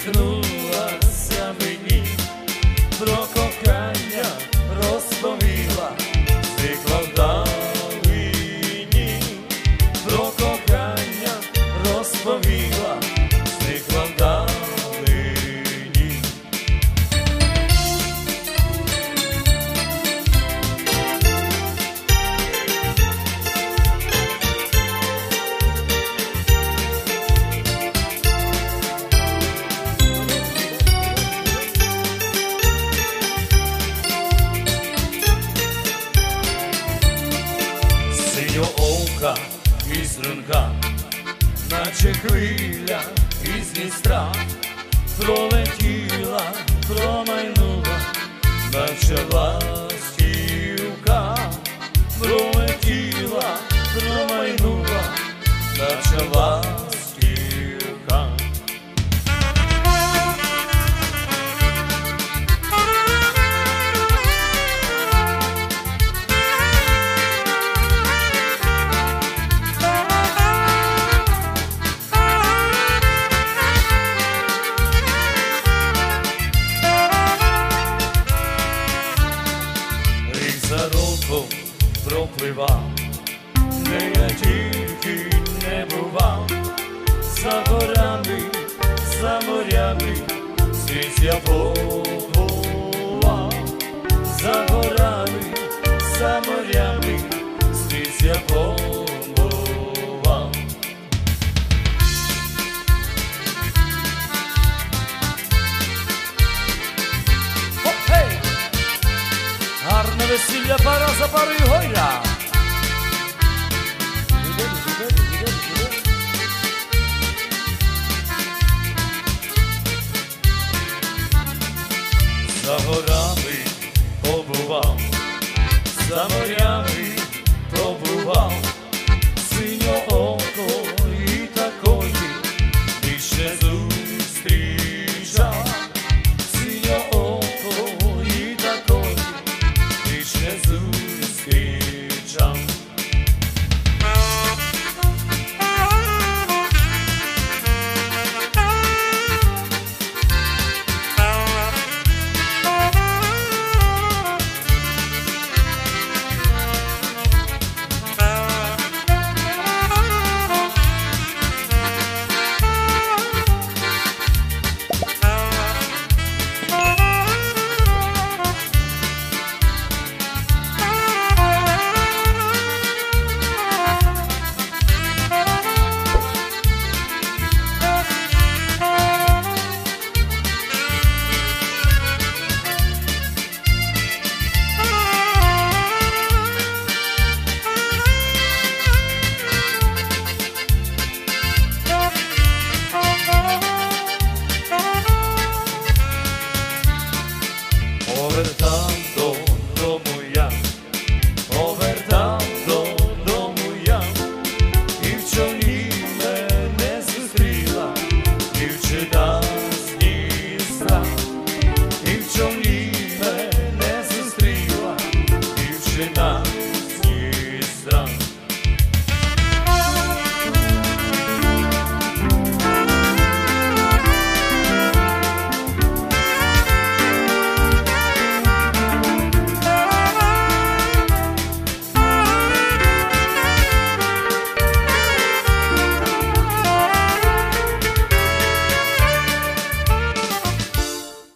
tonight. Наче хвиля із Дністра, пролетіла, промайнула, наче ластівка, де тільки не бував, за горами, за морями, світ я побував, за горами, за морями, світ я побував. Весілля пара за парою гойля. за морями пробував синьо око і такої більше зустрічав, синьо око і такої більше зустрічав. 知道。